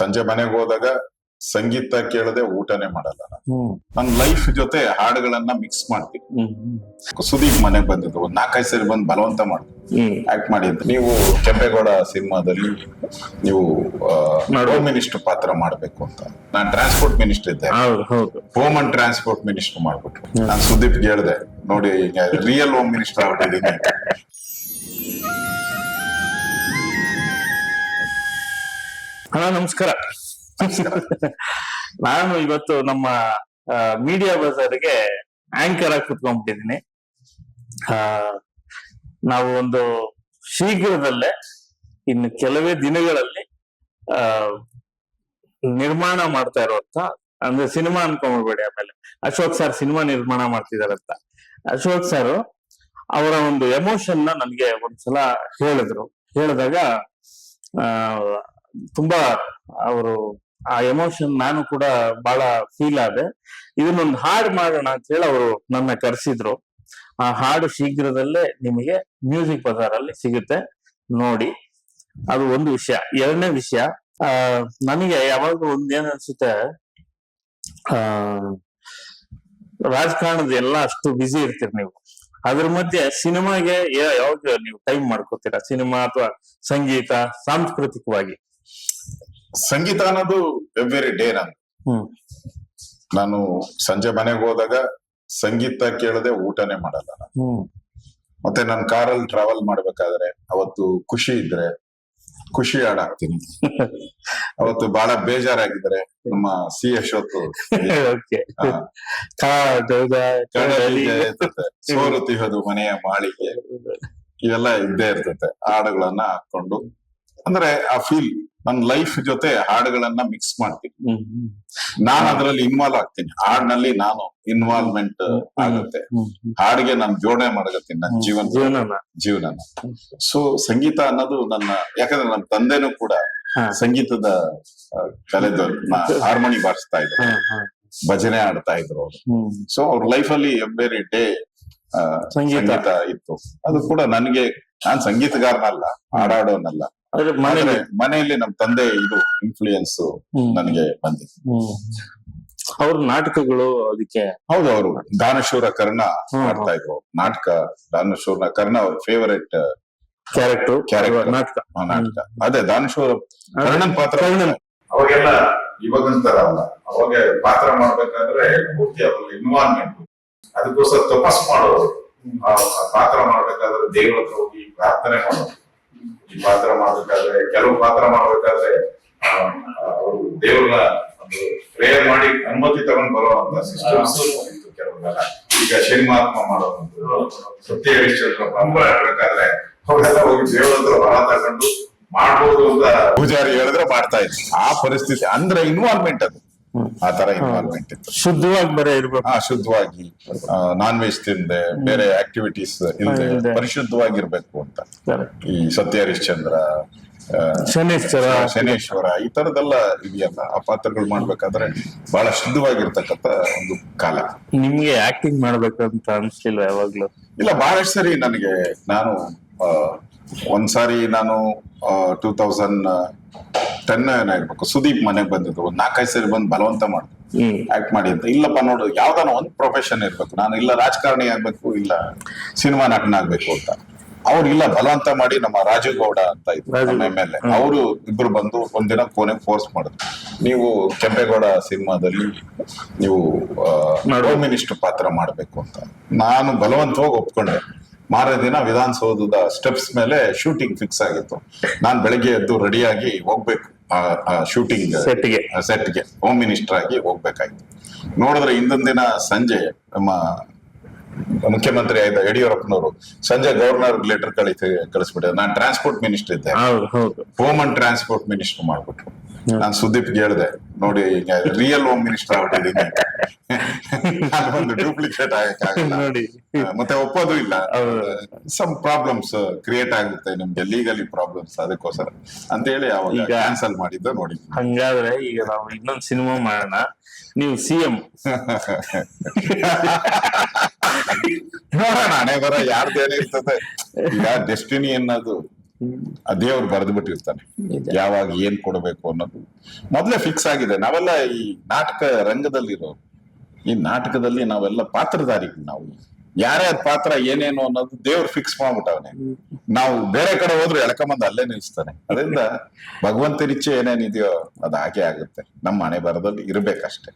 ಸಂಜೆ ಮನೆಗೆ ಹೋದಾಗ ಸಂಗೀತ ಕೇಳದೆ ಊಟನೇ ಮಾಡಲ್ಲ ನಾನು. ನನ್ನ ಲೈಫ್ ಜೊತೆ ಹಾಡುಗಳನ್ನ ಮಿಕ್ಸ್ ಮಾಡ್ತೀನಿ. ಸುದೀಪ್ ಮನೆಗೆ ಬಂದಿದ್ದು. ಒಂದ್ ನಾಲ್ಕೈದು ಸರಿ ಬಂದು ಬಲವಂತ ಮಾಡ್ತೀನಿ ಆಕ್ಟ್ ಮಾಡಿ ಅಂತ. ನೀವು ಕೆಂಪೇಗೌಡ ಸಿನಿಮಾದಲ್ಲಿ ನೀವು. ಹೋಮ್ ಮಿನಿಸ್ಟರ್ ಪಾತ್ರ ಮಾಡ್ಬೇಕು ಅಂತ. ನಾನು ಟ್ರಾನ್ಸ್ಪೋರ್ಟ್ ಮಿನಿಸ್ಟರ್ ಇದ್ದೆ. ಹೋಮ್ ಅಂಡ್ ಟ್ರಾನ್ಸ್ಪೋರ್ಟ್ ಮಿನಿಸ್ಟರ್ ಮಾಡ್ಬಿಟ್ರು. ನಾನು ಸುದೀಪ್ ಹೇಳ್ದೆ ನೋಡಿ ಈಗ ರಿಯಲ್ ಹೋಮ್ ಮಿನಿಸ್ಟರ್ ಆಗ್ಬಿಟ್ಟಿದ್ದೀನಿ ಹಣ ನಮಸ್ಕಾರ. ನಾನು ಇವತ್ತು ನಮ್ಮ ಮೀಡಿಯಾ ಬಜಾರ್ಗೆ ಆಂಕರ್ ಆಗಿ ಕುತ್ಕೊಂಡ್ಬಿಟ್ಟಿದ್ದೀನಿ. ಆ, ನಾವು ಒಂದು ಶೀಘ್ರದಲ್ಲೇ ಇನ್ನು ಕೆಲವೇ ದಿನಗಳಲ್ಲಿ ಆ ನಿರ್ಮಾಣ ಮಾಡ್ತಾ ಇರುವಂತ ಅಂದ್ರೆ ಸಿನಿಮಾ ಅನ್ಕೊಂಡ್ಬೇಡಿ ಆಮೇಲೆ. ಅಶೋಕ್ ಸರ್ ಸಿನಿಮಾ ನಿರ್ಮಾಣ ಮಾಡ್ತಿದಾರಂತ ಅಶೋಕ್ ಸರ್ ಅವರ ಒಂದು ಎಮೋಷನ್ನ ನನ್ಗೆ ಒಂದ್ಸಲ ಹೇಳಿದ್ರು. ಹೇಳಿದಾಗ ಆ ತುಂಬಾ ಅವರು ಆ ಎಮೋಷನ್ ನಾನು ಕೂಡ ಬಹಳ ಫೀಲ್ ಆದೆ. ಇದನ್ನೊಂದು ಹಾಡು ಮಾಡೋಣ ಅಂತ ಹೇಳಿ ಅವರು ನನ್ನ ಕರೆಸಿದ್ರು. ಆ ಹಾಡು ಶೀಘ್ರದಲ್ಲೇ ನಿಮಗೆ ಮ್ಯೂಸಿಕ್ ಬಜಾರ್ ಅಲ್ಲಿ ಸಿಗುತ್ತೆ. ನೋಡಿ, ಅದು ಒಂದು ವಿಷಯ. ಎರಡನೇ ವಿಷಯ, ಆ, ನನಗೆ ಯಾವಾಗ ಒಂದೇನ್ ಅನ್ಸುತ್ತೆ, ಆ, ರಾಜಕಾರಣದ ಎಲ್ಲ ಅಷ್ಟು ಬ್ಯುಸಿ ಇರ್ತೀರಿ ನೀವು. ಅದ್ರ ಮಧ್ಯೆ ಸಿನಿಮಾಗೆ ಯಾವಾಗ ನೀವು ಟೈಮ್ ಮಾಡ್ಕೋತೀರಾ? ಸಿನಿಮಾ ಅಥವಾ ಸಂಗೀತ, ಸಾಂಸ್ಕೃತಿಕವಾಗಿ? ಸಂಗೀತ ಅನ್ನೋದು ಎವ್ರಿ ಡೇ ನಾನು ನಾನು ಸಂಜೆ ಮನೆಗೆ ಹೋದಾಗ ಸಂಗೀತ ಕೇಳದೆ ಊಟನೇ ಮಾಡಲ್ಲ ನಾನು. ಮತ್ತೆ ನಾನು ಕಾರಲ್ಲಿ ಟ್ರಾವೆಲ್ ಮಾಡ್ಬೇಕಾದ್ರೆ ಅವತ್ತು ಖುಷಿ ಇದ್ರೆ ಖುಷಿ ಹಾಡಾಗ್ತೀನಿ ಅವತ್ತು ಬಹಳ ಬೇಜಾರಾಗಿದ್ರೆ ನಮ್ಮ ಸಿ ಯಶೋತ್ ಓಕೆ ಆ, ಕಾಡದ ಕಡಲಿ ಕಡಲಿಗೆ ಇರ್ತದೆ. ಮನೆಯ ಮಾಳಿಗೆ. ಇವೆಲ್ಲ ಇದ್ದೇ ಇರ್ತದೆ. ಹಾಡುಗಳನ್ನ ಹಾಕೊಂಡು ಅಂದ್ರೆ ಆ ಫೀಲ್ ನನ್ನ ಲೈಫ್ ಜೊತೆ ಹಾಡುಗಳನ್ನ ಮಿಕ್ಸ್ ಮಾಡ್ತೀನಿ. ನಾನು ಅದ್ರಲ್ಲಿ ಇನ್ವಾಲ್ವ್ ಆಗ್ತೀನಿ. ಹಾಡ್ನಲ್ಲಿ ನಾನು ಇನ್ವಾಲ್ವ್ಮೆಂಟ್ ಆಗುತ್ತೆ. ಹಾಡಿಗೆ ನಾನು ಜೋಡಣೆ ಮಾಡಕತ್ತೀನಿ ನನ್ನ ಜೀವನ. ಜೀವನ ಸೊ ಸಂಗೀತ ಅನ್ನೋದು ನನ್ನ ಯಾಕಂದ್ರೆ ನನ್ನ ತಂದೆನೂ ಕೂಡ ಸಂಗೀತದ ಕಲೆ ಹಾರ್ಮೋನಿ ಬಾರಿಸ್ತಾ ಇದ್ರು. ಭಜನೆ ಆಡ್ತಾ ಇದ್ರು ಸೊ ಅವ್ರ ಲೈಫ್ ಅಲ್ಲಿ ಎವ್ರಿ ಡೇ. ಸಂಗೀತ ಇತ್ತು. ಅದು ಕೂಡ ನನಗೆ ನಾನ್ ಸಂಗೀತಗಾರನಲ್ಲ ಹಾಡಾಡೋನಲ್ಲ. ಆದ್ರೆ ಮನೆಯಲ್ಲಿ ನಮ್ ತಂದೆ ಇದು ಇನ್ಫ್ಲೂಯೆನ್ಸ್ ನನಗೆ ಬಂದಿದೆ ಅವ್ರ ನಾಟಕಗಳು ಅದಕ್ಕೆ? ಹೌದು ಅವರು ದಾನಶೂರ ಕರ್ಣ. ಮಾಡ್ತಾ ಇದ್ರು. ನಾಟಕ ದಾನಶೂರ ಕರ್ಣ ಅವ್ರ ಫೇವರೇಟ್ ಕ್ಯಾರೆಕ್ಟರ್ ಕ್ಯಾರೆಕ್ಟರ್ ನಾಟಕ. ನಾಟಕ. ಅದೇ ದಾನಶೂರ ಕರ್ಣನ್ ಪಾತ್ರ. ಅವಾಗೆಲ್ಲ ಇವಾಗಂತರ ಅಲ್ಲ. ಅವಾಗ ಪಾತ್ರ ಮಾಡ್ಬೇಕಾದ್ರೆ ಪೂರ್ತಿ ಅವ್ರ ಇನ್ವಾಲ್ವ್ಮೆಂಟ್ ಅದಕ್ಕೋಸ್ಕರ ತಪಸ್ ಮಾಡೋರು. ಪಾತ್ರ ಮಾಡ್ಬೇಕಾದ್ರೆ ದೇವ್ರ ಹತ್ರ ಹೋಗಿ ಪ್ರಾರ್ಥನೆ ಮಾಡೋದು ಈ ಪಾತ್ರ ಮಾಡ್ಬೇಕಾದ್ರೆ ಕೆಲವು ಪಾತ್ರ ಮಾಡ್ಬೇಕಾದ್ರೆ ಅವರು ದೇವ್ರನ್ನ ಒಂದು ಪ್ರೇಯರ್ ಮಾಡಿ ಅನುಮತಿ ತಗೊಂಡ್ ಬರೋ ಅಂತ ಸಿಸ್ಟಮ್ಸ್ ಇತ್ತು ಕೆಲವೆಲ್ಲ ಈಗ ಶನಿಮಾತ್ಮ ಮಾಡೋದು ಸತ್ಯ ಹರಿಶ್ಚಂದ್ರ ಮಾಡ್ಬೇಕಾದ್ರೆ ಅವರೆಲ್ಲ ಹೋಗಿ ದೇವ್ರ ಹತ್ರ ಹೊರ ತಗೊಂಡು ಮಾಡ್ಬೋದು ಅಂತ ಪೂಜಾರಿ ಹೇಳಿದ್ರೆ ಮಾಡ್ತಾ ಇದ್ರು. ಆ ಪರಿಸ್ಥಿತಿ ಅಂದ್ರೆ ಇನ್ವಾಲ್ವ್ಮೆಂಟ್ ಅದು. ಆ ತರ ಇನ್ವಾಲ್ವ್ಮೆಂಟ್ ಇತ್ತು. ಶುದ್ಧವಾಗಿ ಬರೀ ಇರ್ಬೇಕು. ಆ ಶುದ್ಧವಾಗಿ ನಾನ್ ವೆಜ್ ತಿಂದೆ ಬೇರೆ ಆಕ್ಟಿವಿಟೀಸ್ ಇಲ್ಲದೆ. ಪರಿಶುದ್ಧವಾಗಿರ್ಬೇಕು ಅಂತ. ಈ ಸತ್ಯ ಹರಿಶ್ಚಂದ್ರ ಆ, ಶನೇಶ್ವರ. ಶನೇಶ್ವರ ಈ ತರದೆಲ್ಲ ಇದೆಯಲ್ಲ ಆ ಪಾತ್ರಗಳು ಮಾಡ್ಬೇಕಾದ್ರೆ ಬಹಳ ಶುದ್ಧವಾಗಿರ್ತಕ್ಕಂತ ಒಂದು ಕಾಲ. ನಿಮ್ಗೆ ಆಕ್ಟಿಂಗ್ ಮಾಡ್ಬೇಕಂತ ಅನ್ಸ್ಲಿಲ್ಲ ಯಾವಾಗ್ಲೂ? ಇಲ್ಲ ಬಹಳಷ್ಟು ಸರಿ ನನಗೆ ನಾನು ಒಂದ್ಸಾರಿ ನಾನು ಟೂ ತೌಸಂಡ್ ಟೆನ್ ಇರ್ಬೇಕು ಸುದೀಪ್ ಮನೆಗೆ ಬಂದಿದ್ದು. ಒಂದ್ ನಾಲ್ಕೈದು ಸರಿ ಬಂದು ಬಲವಂತ ಮಾಡಿದ್ರು ಆಕ್ಟ್ ಮಾಡಿ ಅಂತ. ಇಲ್ಲಪ್ಪ ನೋಡು ಯಾವ್ದಾನ ಒಂದ್ ಪ್ರೊಫೆಷನ್ ಇರ್ಬೇಕು. ನಾನು ಇಲ್ಲ ರಾಜಕಾರಣಿ ಆಗ್ಬೇಕು ಇಲ್ಲ ಸಿನಿಮಾ ನಟನ ಆಗ್ಬೇಕು ಅಂತ. ಅವ್ರು ಇಲ್ಲ ಬಲವಂತ ಮಾಡಿ ನಮ್ಮ ರಾಜೇಗೌಡ ಅಂತ ಇದ್ರು ಎಂ ಎಲ್ ಎ. ಅವರು ಇಬ್ರು ಬಂದು ಒಂದಿನ ಕೋನೆ ಫೋರ್ಸ್ ಮಾಡಿದ್ರು. ನೀವು ಕೆಂಪೇಗೌಡ ಸಿನಿಮಾದಲ್ಲಿ ನೀವು ಮಾಡು. ಹೋಮ್ ಮಿನಿಸ್ಟರ್ ಪಾತ್ರ ಮಾಡ್ಬೇಕು ಅಂತ. ನಾನು ಬಲವಂತವಾಗಿ ಒಪ್ಕೊಂಡೆ. ಮಾರನೇ ದಿನ ವಿಧಾನಸೌಧದ ಸ್ಟೆಪ್ಸ್ ಮೇಲೆ ಶೂಟಿಂಗ್ ಫಿಕ್ಸ್ ಆಗಿತ್ತು. ನಾನ್ ಬೆಳಗ್ಗೆ ಎದ್ದು ರೆಡಿಯಾಗಿ ಹೋಗ್ಬೇಕು. ಶೂಟಿಂಗ್ ಸೆಟ್ಗೆ. ಸೆಟ್ಗೆ ಹೋಮ್ ಮಿನಿಸ್ಟರ್ ಆಗಿ ಹೋಗ್ಬೇಕಾಯ್ತು. ನೋಡಿದ್ರೆ ಹಿಂದಿನ ದಿನ ಸಂಜೆ ನಮ್ಮ ಮುಖ್ಯಮಂತ್ರಿ ಆಯ್ತ ಯಡಿಯೂರಪ್ಪನವರು ಸಂಜೆ ಗವರ್ನರ್ ಲೆಟರ್ ಕಳಿ ಕಳಿಸ್ಬಿಟ್ಟಿದ್ರು ನಾನು ಟ್ರಾನ್ಸ್ಪೋರ್ಟ್ ಮಿನಿಸ್ಟರ್ ಇದ್ದೆ. ಹೋಮ್ ಅಂಡ್ ಟ್ರಾನ್ಸ್ಪೋರ್ಟ್ ಮಿನಿಸ್ಟರ್ ಮಾಡ್ಬಿಟ್ರು. ನಾನು ಸುದೀಪ್ ಹೇಳ್ದೆ ನೋಡಿ ಈಗ ರಿಯಲ್ ಹೋಮ್ ಮಿನಿಸ್ಟರ್ ಆಗ್ಬಿಟ್ಟಿದ್ದೀನಿ ನಾನು ಒಂದು ಡೂಪ್ಲಿಕೇಟ್ ಆಗಕ್ಕಾಗಲ್ಲ ನೋಡಿ. ಮತ್ತೆ ಒಪ್ಪೋದು ಇಲ್ಲ. ಸಮ್ ಪ್ರಾಬ್ಲಮ್ಸ್ ಕ್ರಿಯೇಟ್ ಆಗುತ್ತೆ ನಿಮ್ಗೆ ಲೀಗಲಿ ಪ್ರಾಬ್ಲಮ್ಸ್ ಅದಕ್ಕೋಸ್ಕರ. ಅಂತ ಹೇಳಿ ಅವಾಗ ಕ್ಯಾನ್ಸಲ್ ಮಾಡಿದ್ದು ನೋಡಿ. ಹಂಗಾದ್ರೆ ಈಗ ನಾವು ಇನ್ನೊಂದು ಸಿನಿಮಾ ಮಾಡೋಣ. ನೀವು ಸಿ ಎಂ ನೋಡೋಣ ಹಣೆ ಬರ ಯಾರ್ದೇನಿರ್ತದೆ ಈಗ ಡೆಸ್ಟಿನಿ ಅನ್ನೋದು ಆ ದೇವ್ರು ಬರೆದು ಬಿಟ್ಟಿರ್ತಾನೆ. ಯಾವಾಗ ಏನ್ ಕೊಡಬೇಕು ಅನ್ನೋದು. ಮೊದ್ಲೇ ಫಿಕ್ಸ್ ಆಗಿದೆ. ನಾವೆಲ್ಲ ಈ ನಾಟಕ ರಂಗದಲ್ಲಿರೋ ಈ ನಾಟಕದಲ್ಲಿ ನಾವೆಲ್ಲ ಪಾತ್ರಧಾರಿಗಳು ನಾವು. ಯಾರ್ಯಾರ ಪಾತ್ರ ಏನೇನು ಅನ್ನೋದು ದೇವ್ರು ಫಿಕ್ಸ್ ಮಾಡ್ಬಿಟ್ಟವನೇ. ನಾವು ಬೇರೆ ಕಡೆ ಹೋದ್ರೆ ಎಳ್ಕೊಂಬಂದು ಅಲ್ಲೇ ನಿಲ್ಸ್ತಾನೆ ಅದರಿಂದ ಭಗವಂತನ ಇಚ್ಛೆ ಏನೇನಿದೆಯೋ ಅದು ಹಾಗೆ ಆಗುತ್ತೆ. ನಮ್ಮ ಹಣೆ ಬರದಲ್ಲಿ ಇರ್ಬೇಕಷ್ಟೇ.